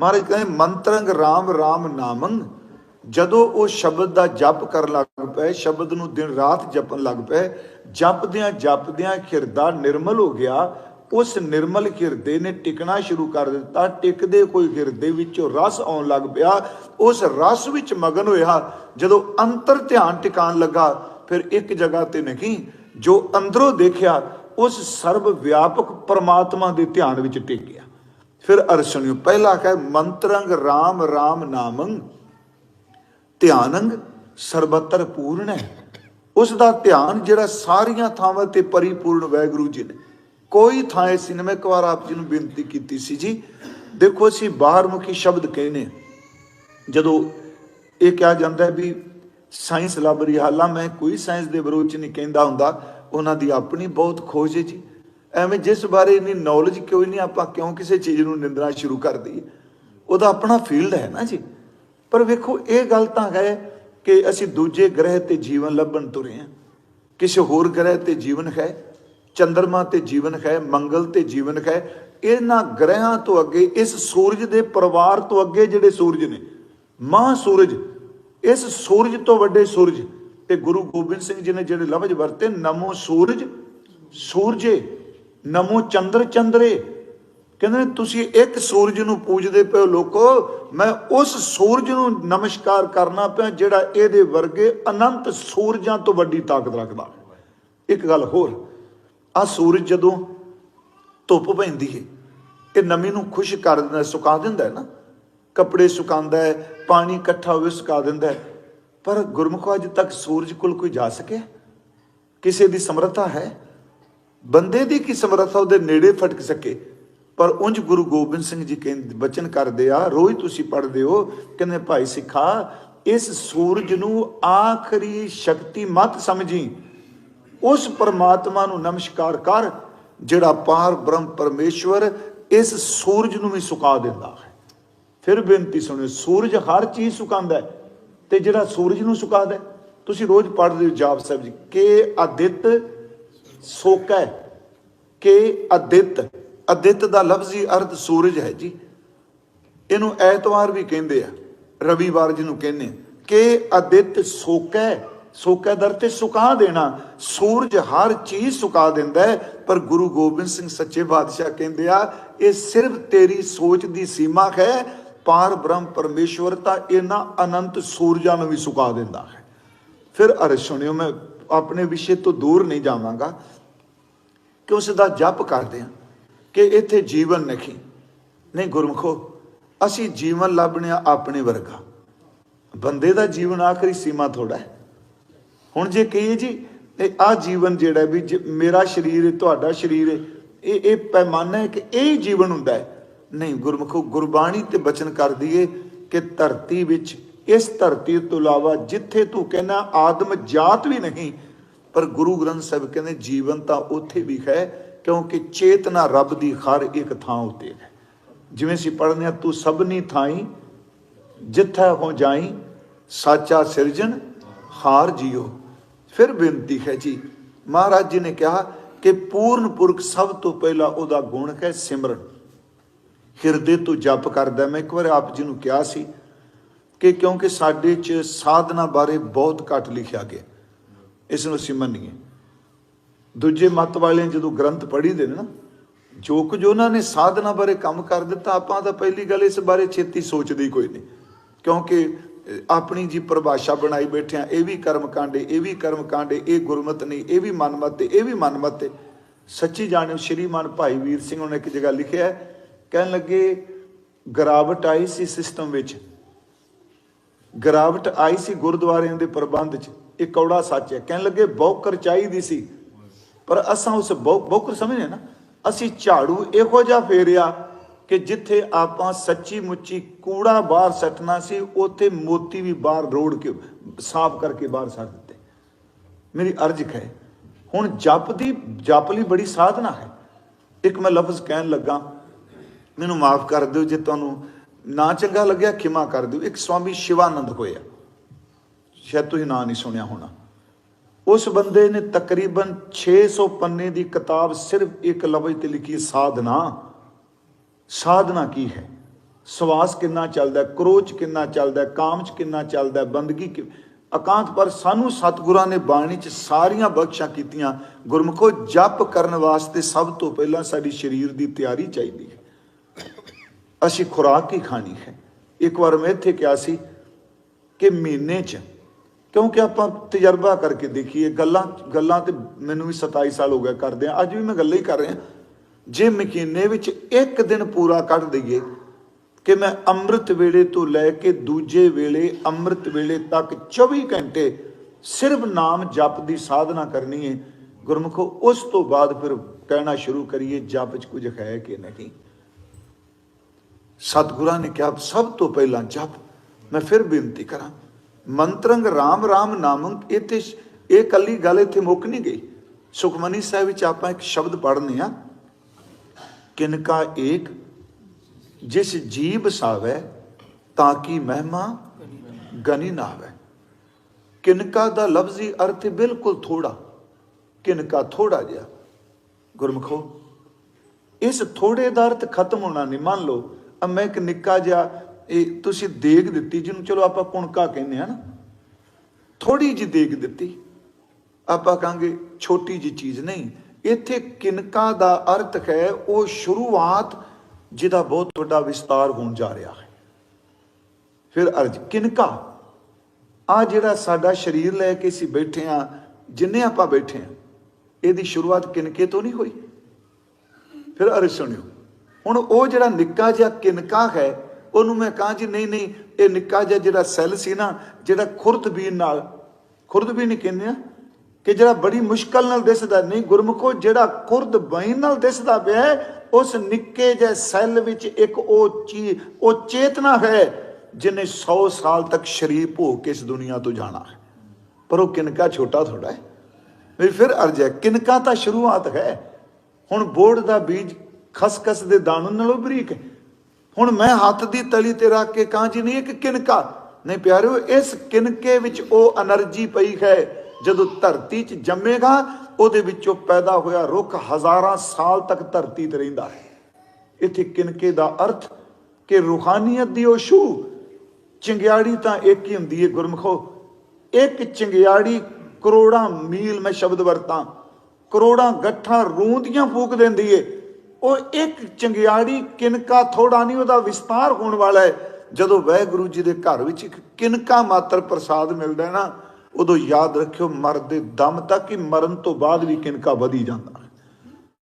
ਮਹਾਰਾਜ ਕਹਿੰਦੇ, ਮੰਤਰੰਗ RAM RAM ਨਾਮੰ ਜਦੋਂ ਉਹ ਸ਼ਬਦ ਦਾ ਜਪ ਕਰਨ ਲੱਗ ਪਏ, ਸ਼ਬਦ ਨੂੰ ਦਿਨ ਰਾਤ ਜਪਣ ਲੱਗ ਪਏ, ਜਪਦਿਆਂ ਜਪਦਿਆਂ ਹਿਰਦਾ ਨਿਰਮਲ ਹੋ ਗਿਆ। ਉਸ ਨਿਰਮਲ ਹਿਰਦੇ ਨੇ ਟਿਕਣਾ ਸ਼ੁਰੂ ਕਰ ਦਿੱਤਾ। ਟਿਕਦੇ ਕੋਈ ਹਿਰਦੇ ਵਿੱਚੋਂ ਰਸ ਆਉਣ ਲੱਗ ਪਿਆ। ਉਸ ਰਸ ਵਿੱਚ ਮਗਨ ਹੋਇਆ। ਜਦੋਂ ਅੰਤਰ ਧਿਆਨ ਟਿਕਾਣ ਲੱਗਾ, ਫਿਰ ਇੱਕ ਜਗ੍ਹਾ ਤੇ ਨਹੀਂ, ਜੋ ਅੰਦਰੋਂ ਦੇਖਿਆ, ਉਸ ਸਰਬ ਵਿਆਪਕ ਪਰਮਾਤਮਾ ਦੇ ਧਿਆਨ ਵਿੱਚ ਟਿਕ ਗਿਆ। ਫਿਰ ਅਰਸ਼ਨਿਓ ਪਹਿਲਾ ਕਹੇ, ਮੰਤਰੰਗ RAM RAM ਨਾਮੰ, ਧਿਆਨੰਗ ਸਰਬੱਤਰ ਪੂਰਨ। ਹੈ ਉਸ ਦਾ ਧਿਆਨ ਜਿਹੜਾ ਸਾਰੀਆਂ ਥਾਵਾਂ ਤੇ ਪਰਿਪੂਰਨ ਵੈਗੁਰੂ ਜੀ ਨੇ। ਕੋਈ ਥਾਂ ਐਸੀ ਨਹੀਂ ਮੈਂ ਇੱਕ ਵਾਰ ਆਪ ਜੀ ਨੂੰ ਬੇਨਤੀ ਕੀਤੀ ਸੀ ਜੀ, ਦੇਖੋ ਅਸੀਂ ਬਾਹਰ ਮੁਖੀ ਸ਼ਬਦ ਕਹਿੰਦੇ ਹਾਂ। ਜਦੋਂ ਇਹ ਕਿਹਾ ਜਾਂਦਾ ਵੀ ਸਾਇੰਸ ਲੱਭ ਰਹੀ ਹਾਲਾਂ ਮੈਂ ਕੋਈ ਸਾਇੰਸ ਦੇ ਵਿਰੋਧ ਚ ਨਹੀਂ ਕਹਿੰਦਾ ਹੁੰਦਾ, ਉਹਨਾਂ ਦੀ ਆਪਣੀ ਬਹੁਤ ਖੋਜ ਹੈ ਜੀ। ਐਵੇਂ ਜਿਸ ਬਾਰੇ ਇੰਨੀ ਨੌਲੇਜ ਕਿਉਂ ਨਹੀਂ ਆਪਾਂ, ਕਿਉਂ ਕਿਸੇ ਚੀਜ਼ ਨੂੰ ਨਿੰਦਣਾ ਸ਼ੁਰੂ ਕਰ ਦਈਏ? ਉਹਦਾ ਆਪਣਾ ਫੀਲਡ ਹੈ ਨਾ ਜੀ। ਪਰ ਵੇਖੋ, ਇਹ ਗੱਲ ਤਾਂ ਹੈ ਕਿ ਅਸੀਂ ਦੂਜੇ ਗ੍ਰਹਿ ਤੇ ਜੀਵਨ ਲੱਭਣ ਤੁਰੇ ਹਾਂ। ਕਿਸੇ ਹੋਰ ਗ੍ਰਹਿ ਤੇ ਜੀਵਨ ਹੈ ਚੰ드ਰਮਾ ਤੇ ਜੀਵਨ ਹੈ, ਮੰਗਲ ਤੇ ਜੀਵਨ ਹੈ। ਇਹਨਾਂ ਗ੍ਰਹਿਾਂ ਤੋਂ ਅੱਗੇ, ਇਸ ਸੂਰਜ ਦੇ ਪਰਿਵਾਰ ਤੋਂ ਅੱਗੇ ਜਿਹੜੇ ਸੂਰਜ ਨੇ, ਮਹਾ ਸੂਰਜ, ਇਸ ਸੂਰਜ ਤੋਂ ਵੱਡੇ ਸੂਰਜ, ਤੇ ਗੁਰੂ ਗੋਬਿੰਦ ਸਿੰਘ ਜੀ ਨੇ ਜਿਹੜੇ ਲਫ਼ਜ਼ ਵਰਤੇ, ਨਮੋ ਸੂਰਜ, ਸੂਰਜੇ। ਨਮੋ ਚੰਦਰ ਚੰਦਰੇ। ਕਹਿੰਦੇ ਨੇ, ਤੁਸੀਂ ਇੱਕ ਸੂਰਜ ਨੂੰ ਪੂਜਦੇ ਪਿਓ ਹੋ ਲੋਕੋ, ਮੈਂ ਉਸ ਸੂਰਜ ਨੂੰ ਨਮਸਕਾਰ ਕਰਨਾ ਪਿਆ ਜਿਹੜਾ ਇਹਦੇ ਵਰਗੇ ਅਨੰਤ ਸੂਰਜਾਂ ਤੋਂ ਵੱਡੀ ਤਾਕਤ ਰੱਖਦਾ। ਇੱਕ ਗੱਲ ਹੋਰ ਆ ਸੂਰਜ ਜਦੋਂ ਧੁੱਪ ਪੈਂਦੀ ਹੈ ਇਹ ਨਮੀ ਨੂੰ ਖੁਸ਼ ਕਰ ਦਿੰਦਾ ਸੁਕਾ ਦਿੰਦਾ ਹੈ ਨਾ। ਕੱਪੜੇ ਸੁਕਾਉਂਦਾ ਹੈ ਪਾਣੀ ਇਕੱਠਾ ਹੋਵੇ ਸੁਕਾ ਦਿੰਦਾ ਹੈ ਪਰ ਗੁਰਮੁਖ, ਅੱਜ ਤੱਕ ਸੂਰਜ ਕੋਲ ਕੋਈ ਜਾ ਸਕਿਆ? ਕਿਸੇ ਦੀ ਸਮਰੱਥਾ ਹੈ? ਬੰਦੇ ਦੀ ਕੀ ਸਮਰੱਥਾ ਉਹਦੇ ਨੇੜੇ ਫਟਕ ਸਕੇ? ਪਰ ਉਂਝ ਗੁਰੂ ਗੋਬਿੰਦ ਸਿੰਘ ਜੀ ਕਹਿੰਦੇ ਬਚਨ ਕਰਦੇ ਆ ਰੋਜ਼ ਤੁਸੀਂ ਪੜ੍ਹਦੇ ਹੋ ਕਹਿੰਦੇ ਭਾਈ ਸਿੱਖਾ ਇਸ ਸੂਰਜ ਨੂੰ ਆਖਰੀ ਸ਼ਕਤੀ ਮਤ ਸਮਝੀ। ਉਸ ਪਰਮਾਤਮਾ ਨੂੰ ਨਮਸਕਾਰ ਕਰ ਜਿਹੜਾ ਪਾਰ ਬ੍ਰਹਮ ਪਰਮੇਸ਼ਵਰ ਇਸ ਸੂਰਜ ਨੂੰ ਵੀ ਸੁਕਾ ਦਿੰਦਾ ਹੈ। ਫਿਰ ਬੇਨਤੀ ਸੁਣਿਓ ਸੂਰਜ ਹਰ ਚੀਜ਼ ਸੁਕਾਉਂਦਾ ਤੇ ਜਿਹੜਾ ਸੂਰਜ ਨੂੰ ਸੁਕਾਦਾ ਹੈ, ਤੁਸੀਂ ਰੋਜ਼ ਪੜ੍ਹਦੇ ਹੋ ਜਾਪ ਸਾਹਿਬ ਜੀ ਕਿ ਅਦਿੱਤ ਸੋਕੈ ਕਿ ਅਦਿੱਤ ਅਦਿੱਤ ਦਾ ਲਫ਼ਜ਼ੀ ਅਰਥ ਸੂਰਜ ਹੈ ਜੀ। ਇਹਨੂੰ ਐਤਵਾਰ ਵੀ ਕਹਿੰਦੇ ਆ, ਰਵੀਵਾਰ ਜਿਹਨੂੰ ਕਹਿੰਦੇ ਕਿ ਅਦਿੱਤ ਸੋਕੈ ਸੋਕੈ ਦਰ ਤੇ ਸੁਕਾ ਦੇਣਾ। ਸੂਰਜ ਹਰ ਚੀਜ਼ ਸੁਕਾ ਦਿੰਦਾ ਹੈ, ਪਰ ਗੁਰੂ ਗੋਬਿੰਦ ਸਿੰਘ ਸੱਚੇ ਬਾਦਸ਼ਾਹ ਕਹਿੰਦੇ ਆ, ਇਹ ਸਿਰਫ ਤੇਰੀ ਸੋਚ ਦੀ ਸੀਮਾ ਹੈ, ਪਾਰ ਬ੍ਰਹਮ ਪਰਮੇਸ਼ਵਰ ਤਾਂ ਇਹਨਾਂ ਅਨੰਤ ਸੂਰਜਾਂ ਨੂੰ ਵੀ ਸੁਕਾ ਦਿੰਦਾ ਹੈ। ਫਿਰ ਅਰ ਸੁਣਿਓ, ਮੈਂ ਆਪਣੇ ਵਿਸ਼ੇ ਤੋਂ ਦੂਰ ਨਹੀਂ ਜਾਵਾਂਗਾ ਕਿ ਉਸ ਦਾ ਜਪ ਕਰਦੇ ਹਾਂ ਕਿ ਇੱਥੇ ਜੀਵਨ ਨਹੀਂ ਨਹੀਂ ਗੁਰਮਖੋ, ਅਸੀਂ ਜੀਵਨ ਲੱਭਣਿਆ ਆਪਣੇ ਵਰਗਾ। ਬੰਦੇ ਦਾ ਜੀਵਨ ਆਖਰੀ ਸੀਮਾ ਥੋੜਾ ਹੈ। ਹੁਣ ਜੇ ਕਹੀਏ ਜੀ, ਇਹ ਆ ਜੀਵਨ ਜਿਹੜਾ ਵੀ ਜੇ ਮੇਰਾ ਸਰੀਰ ਹੈ, ਤੁਹਾਡਾ ਸਰੀਰ ਹੈ, ਇਹ ਇਹ ਪੈਮਾਨਾ ਹੈ ਕਿ ਇਹ ਹੀ ਜੀਵਨ ਹੁੰਦਾ ਹੈ। ਨਹੀਂ ਗੁਰਮਖੋ, ਗੁਰਬਾਣੀ ਤੇ ਬਚਨ ਕਰਦੀ ਦਈਏ ਕਿ ਧਰਤੀ ਵਿੱਚ ਇਸ ਧਰਤੀ ਤੋਂ ਇਲਾਵਾ ਜਿੱਥੇ ਤੂੰ ਕਹਿੰਦਾ ਆਦਮ ਜਾਤ ਵੀ ਨਹੀਂ, ਪਰ ਗੁਰੂ ਗ੍ਰੰਥ ਸਾਹਿਬ ਕਹਿੰਦੇ ਜੀਵਨ ਤਾਂ ਉੱਥੇ ਵੀ ਹੈ, ਕਿਉਂਕਿ ਚੇਤਨਾ ਰੱਬ ਦੀ ਹਰ ਇੱਕ ਥਾਂ ਉੱਤੇ ਹੈ। ਜਿਵੇਂ ਅਸੀਂ ਪੜ੍ਹਨੇ ਹਾਂ, ਤੂੰ ਸਭਨੀ ਥਾਈ, ਜਿੱਥੇ ਹੋ ਜਾਈ, ਸਾਚਾ ਸਿਰਜਣ, ਹਾਰ ਜਿਓ। ਫਿਰ ਬੇਨਤੀ ਹੈ ਜੀ, ਮਹਾਰਾਜ ਜੀ ਨੇ ਕਿਹਾ ਕਿ ਪੂਰਨ ਪੁਰਖ ਸਭ ਤੋਂ ਪਹਿਲਾਂ ਉਹਦਾ ਗੁਣ ਹੈ ਸਿਮਰਨ। ਹਿਰਦੇ ਤੋਂ ਜਪ ਕਰਦਾ। ਮੈਂ ਇੱਕ ਵਾਰ ਆਪ ਜੀ ਨੂੰ ਕਿਹਾ ਸੀ ਕਿ ਕਿਉਂਕਿ ਸਾਡੇ 'ਚ ਸਾਧਨਾ ਬਾਰੇ ਬਹੁਤ ਘੱਟ ਲਿਖਿਆ ਗਿਆ। ਇਸ ਨੂੰ ਅਸੀਂ ਮੰਨੀਏ। ਦੂਜੇ ਮਤ ਵਾਲੇ ਜਦੋਂ ਗ੍ਰੰਥ ਪੜ੍ਹੀਦੇ ਨੇ ਨਾ, ਜੋ ਕੁਝ ਉਹਨਾਂ ਨੇ ਸਾਧਨਾ ਬਾਰੇ ਕੰਮ ਕਰ ਦਿੱਤਾ, ਆਪਾਂ ਤਾਂ ਪਹਿਲੀ ਗੱਲ ਇਸ ਬਾਰੇ ਛੇਤੀ ਸੋਚਦੇ ਕੋਈ ਨਹੀਂ। ਕਿਉਂਕਿ ਆਪਣੀ ਜੀ ਪਰਿਭਾਸ਼ਾ ਬਣਾਈ ਬੈਠਿਆਂ ਇਹ ਵੀ ਕਰਮ ਕਾਂਡੇ, ਇਹ ਵੀ ਕਰਮ ਕਾਂਡੇ, ਇਹ ਗੁਰਮਤ ਨਹੀਂ, ਇਹ ਵੀ ਮਨਮਤ ਤੇ ਇਹ ਵੀ ਮਨਮਤ ਤੇ ਸੱਚੀ ਜਾਣਿਓ, ਸ਼੍ਰੀਮਾਨ ਭਾਈ ਵੀਰ ਸਿੰਘ ਉਹਨੇ ਇੱਕ ਜਗ੍ਹਾ ਲਿਖਿਆ ਕਹਿਣ ਲੱਗੇ, ਗਰਾਵਟ ਆਈ ਸੀ ਸਿਸਟਮ ਵਿੱਚ। ਗਰਾਵਟ ਆਈ ਸੀ ਗੁਰਦੁਆਰਿਆਂ ਦੇ ਪ੍ਰਬੰਧ 'ਚ। ਇਹ ਕੌੜਾ ਸੱਚ ਹੈ। ਕਹਿਣ ਲੱਗੇ ਬੌਕਰ ਚਾਹੀਦੀ ਸੀ। ਪਰ ਅਸਾਂ ਉਸ ਬੌਕਰ ਸਮਝਦੇ ਨਾ। ਅਸੀਂ ਝਾੜੂ ਇਹੋ ਜਿਹਾ ਫੇਰਿਆ ਕਿ ਜਿੱਥੇ ਆਪਾਂ ਸੱਚੀ ਮੁੱਚੀ ਕੂੜਾ ਬਾਹਰ ਸੱਟਣਾ ਸੀ, ਉੱਥੇ ਮੋਤੀ ਵੀ ਬਾਹਰ ਰੋੜ ਕੇ, ਸਾਫ਼ ਕਰਕੇ ਬਾਹਰ ਸੱਟ ਦਿੱਤੇ। ਮੇਰੀ ਅਰਜ਼ ਹੈ। ਹੁਣ ਜਪ ਦੀ, ਜਪ ਲਈ ਬੜੀ ਸਾਧਨਾ ਹੈ। ਇੱਕ ਮੈਂ ਲਫ਼ਜ਼ ਕਹਿਣ ਲੱਗਾ। ਮੈਨੂੰ ਮਾਫ ਕਰ ਦਿਓ ਜੇ ਤੁਹਾਨੂੰ ਨਾ ਚੰਗਾ ਲੱਗਿਆ ਖਿਮਾ ਕਰ ਦਿਓ। ਇੱਕ ਸਵਾਮੀ ਸ਼ਿਵਾਨੰਦ ਹੋਇਆ ਸ਼ਾਇਦ ਤੁਸੀਂ ਨਾਂ ਨਹੀਂ ਸੁਣਿਆ ਹੋਣਾ। ਉਸ ਬੰਦੇ ਨੇ ਤਕਰੀਬਨ 600 ਪੰਨੇ ਦੀ ਕਿਤਾਬ ਸਿਰਫ ਇੱਕ ਲਫ਼ਜ਼ ਤੇ ਲਿਖੀ ਸਾਧਨਾ। ਸਾਧਨਾ ਕੀ ਹੈ? ਸਵਾਸ ਕਿੰਨਾ ਚੱਲਦਾ ਹੈ, ਕਿੰਨਾ ਚੱਲਦਾ ਹੈ, ਕਾਮ 'ਚ ਕਿੰਨਾ ਚੱਲਦਾ ਬੰਦਗੀ ਕਿ ਇਕਾਂਤ ਪਰ ਸਾਨੂੰ ਸਤਿਗੁਰਾਂ ਨੇ ਬਾਣੀ 'ਚ ਸਾਰੀਆਂ ਬਖਸ਼ਾਂ ਕੀਤੀਆਂ। ਗੁਰਮੁਖੋ ਜਪ ਕਰਨ ਵਾਸਤੇ ਸਭ ਤੋਂ ਪਹਿਲਾਂ ਸਾਡੀ ਸਰੀਰ ਦੀ ਤਿਆਰੀ ਚਾਹੀਦੀ ਹੈ। ਅਸੀਂ ਖੁਰਾਕ ਹੀ ਖਾਣੀ ਹੈ। ਇੱਕ ਵਾਰ ਮੈਂ ਇੱਥੇ ਕਿਹਾ ਸੀ ਕਿ ਮਹੀਨੇ 'ਚ, ਕਿਉਂਕਿ ਆਪਾਂ ਤਜਰਬਾ ਕਰਕੇ ਦੇਖੀਏ, ਗੱਲਾਂ ਗੱਲਾਂ ਤੇ ਮੈਨੂੰ ਵੀ 27 ਸਾਲ ਹੋ ਗਿਆ ਕਰਦੇ ਆ ਅੱਜ ਵੀ ਮੈਂ ਗੱਲਾਂ ਹੀ ਕਰ ਰਿਹਾ। ਜੇ ਮਹੀਨੇ ਵਿੱਚ ਇੱਕ ਦਿਨ ਪੂਰਾ ਕੱਢ ਦਈਏ ਕਿ ਮੈਂ ਅੰਮ੍ਰਿਤ ਵੇਲੇ ਤੋਂ ਲੈ ਕੇ ਦੂਜੇ ਵੇਲੇ, ਅੰਮ੍ਰਿਤ ਵੇਲੇ ਤੱਕ 24 ਘੰਟੇ ਸਿਰਫ ਨਾਮ ਜਪ ਦੀ ਸਾਧਨਾ ਕਰਨੀ ਹੈ, ਗੁਰਮੁਖੋ, ਉਸ ਤੋਂ ਬਾਅਦ ਫਿਰ ਕਹਿਣਾ ਸ਼ੁਰੂ ਕਰੀਏ, ਜਪ 'ਚ ਕੁਝ ਹੈ ਕਿ ਨਹੀਂ? ਸਤਿਗੁਰਾਂ ਨੇ ਕਿਹਾ, ਸਭ ਤੋਂ ਪਹਿਲਾਂ ਜਪ। ਮੈਂ ਫਿਰ ਬੇਨਤੀ ਕਰਾਂ, ਮੰਤਰੰਗ RAM RAM ਨਾਮੰ ਇਹ ਤੇ ਇਹ ਕੱਲੀ ਗੱਲ ਇੱਥੇ ਮੁੱਕ ਨਹੀਂ ਗਈ। ਸੁਖਮਨੀ ਸਾਹਿਬ ਵਿੱਚ ਆਪਾਂ ਇੱਕ ਸ਼ਬਦ ਪੜ੍ਹਨੇ ਆ, ਕਿਨਕਾ ਏਕ, ਜਿਸ ਜੀਬ ਸਾਵੇ, ਤਾਂ ਕੀ ਮਹਿਮਾ ਗਨੀ ਨਾ ਕਿਨਕਾ ਦਾ ਲਫ਼ਜ਼ੀ ਅਰਥ ਬਿਲਕੁਲ ਥੋੜਾ ਕਿਨਕਾ ਥੋੜਾ ਜਿਹਾ। ਗੁਰਮਖੋ, ਇਸ ਥੋੜੇ ਦਾ ਅਰਥ ਖਤਮ ਹੋਣਾ ਨਹੀਂ, ਮੰਨ ਲਓ ਮੈਂ ਇੱਕ ਨਿੱਕਾ ਜਿਹਾ, ਇਹ ਤੁਸੀਂ ਦੇਗ ਦਿੱਤੀ, ਜਿਹਨੂੰ ਚਲੋ ਆਪਾਂ ਕੁਣਕਾ ਕਹਿੰਦੇ ਹਾਂ ਨਾ। ਥੋੜੀ ਜਿਹੀ ਦੇਗ ਦਿੱਤੀ। ਆਪਾਂ ਕਹਾਂਗੇ ਛੋਟੀ ਜਿਹੀ ਚੀਜ਼ ਨਹੀਂ। ਇੱਥੇ ਕਿਨਕਾ ਦਾ ਅਰਥ ਹੈ, ਉਹ ਸ਼ੁਰੂਆਤ ਜਿਹਦਾ ਬਹੁਤ ਵੱਡਾ ਵਿਸਤਾਰ ਹੋਣ ਜਾ ਰਿਹਾ ਹੈ। ਫਿਰ ਅਰਜ, ਕਿਨਕਾ? ਆ ਜਿਹੜਾ ਸਾਡਾ ਸਰੀਰ ਲੈ ਕੇ ਅਸੀਂ ਬੈਠੇ ਆ ਜਿੰਨੇ ਆਪਾਂ ਬੈਠੇ ਆ ਇਹਦੀ ਸ਼ੁਰੂਆਤ ਕਿਨਕੇ ਤੋਂ ਨਹੀਂ ਹੋਈ? ਫਿਰ ਅਰਜ ਸੁਣਿਓ। ਹੁਣ ਉਹ ਜਿਹੜਾ ਨਿੱਕਾ ਜਿਹਾ ਕਿਨਕਾ ਹੈ, ਉਹਨੂੰ ਮੈਂ ਕਹਾਂ ਜੀ, ਨਹੀਂ ਨਹੀਂ, ਇਹ ਨਿੱਕਾ ਜਿਹਾ ਜਿਹੜਾ ਸੈੱਲ ਸੀ ਨਾ, ਜਿਹੜਾ ਖੁਰਦਬੀਨ ਨਾਲ ਖੁਰਦਬੀਨ ਕਹਿੰਦੇ ਆ, ਕਿ ਜਿਹੜਾ ਬੜੀ ਮੁਸ਼ਕਲ ਨਾਲ ਦਿਸਦਾ, ਨਹੀਂ ਗੁਰਮੁਖੋ, ਜਿਹੜਾ ਖੁਰਦਬੀਨ ਨਾਲ ਦਿਸਦਾ ਪਿਆ ਉਸ ਨਿੱਕੇ ਜਿਹੇ ਸੈੱਲ ਵਿੱਚ ਇੱਕ ਉਹ ਚੀ, ਉਹ ਚੇਤਨਾ ਹੈ, ਜਿਹਨੇ 100 ਸਾਲ ਤੱਕ ਸ਼ਰੀਰ ਹੋ ਕੇ ਇਸ ਦੁਨੀਆ ਤੋਂ ਜਾਣਾ ਹੈ। ਪਰ ਉਹ ਕਿਨਕਾ ਛੋਟਾ ਥੋੜਾ ਹੈ। ਵੀ ਫਿਰ ਅਰਜ ਹੈ, ਕਿਨਕਾ ਤਾਂ ਸ਼ੁਰੂਆਤ ਹੈ। ਹੁਣ ਬੋੜ ਦਾ ਬੀਜ ਖਸਖਸ ਦੇ ਦਾਣ ਨਾਲੋਂ ਬਰੀਕ ਹੈ। ਹੁਣ ਮੈਂ ਹੱਥ ਦੀ ਤਲੀ ਤੇ ਰੱਖ ਕੇ ਕਾਂ ਜੀ ਨਹੀਂ, ਇੱਕ ਕਿਨਕਾ। ਨਹੀਂ ਪਿਆਰਿਓ, ਇਸ ਕਿਨਕੇ ਵਿੱਚ ਉਹ એનર્ਜੀ ਪਈ ਹੈ। ਜਦੋਂ ਧਰਤੀ 'ਚ ਜੰਮੇਗਾ, ਉਹਦੇ ਵਿੱਚੋਂ ਪੈਦਾ ਹੋਇਆ ਰੁੱਖ ਹਜ਼ਾਰਾਂ ਸਾਲ ਤੱਕ ਧਰਤੀ ਤੇ ਰਹਿੰਦਾ ਹੈ। ਇੱਥੇ ਕਿਨਕੇ ਦਾ ਅਰਥ ਕਿ ਰੂਹਾਨੀਅਤ ਦੀ ਉਹ ਸ਼ੂ ਚੰਗਿਆੜੀ ਤਾਂ ਇੱਕ ਹੀ ਹੁੰਦੀ ਹੈ ਗੁਰਮਖੋ। ਇੱਕ ਚੰਗਿਆੜੀ ਕਰੋੜਾਂ ਮੀਲ ਮੈਂ ਸ਼ਬਦ ਵਰਤਾਂ। ਕਰੋੜਾਂ ਗੱਠਾਂ ਰੂੰਦੀਆਂ ਫੂਕ ਦਿੰਦੀ ਏ। ਉਹ ਇੱਕ ਚੰਗਿਆੜੀ ਕਿਨਕਾ ਥੋੜਾ ਨਹੀਂ, ਉਹਦਾ ਵਿਸਤਾਰ ਹੋਣ ਵਾਲਾ ਹੈ। ਜਦੋਂ ਵਾਹਿਗੁਰੂ ਜੀ ਦੇ ਘਰ ਵਿੱਚ ਇੱਕ ਕਿਨਕਾ ਮਾਤਰ ਪ੍ਰਸਾਦ ਮਿਲਦਾ ਹੈ ਨਾ, ਉਦੋਂ ਯਾਦ ਰੱਖਿਓ ਮਰਦੇ ਦਮ ਤੱਕ ਹੀ ਮਰਨ ਤੋਂ ਬਾਅਦ ਵੀ ਕਿਨਕਾ ਵਧੀ ਜਾਂਦਾ।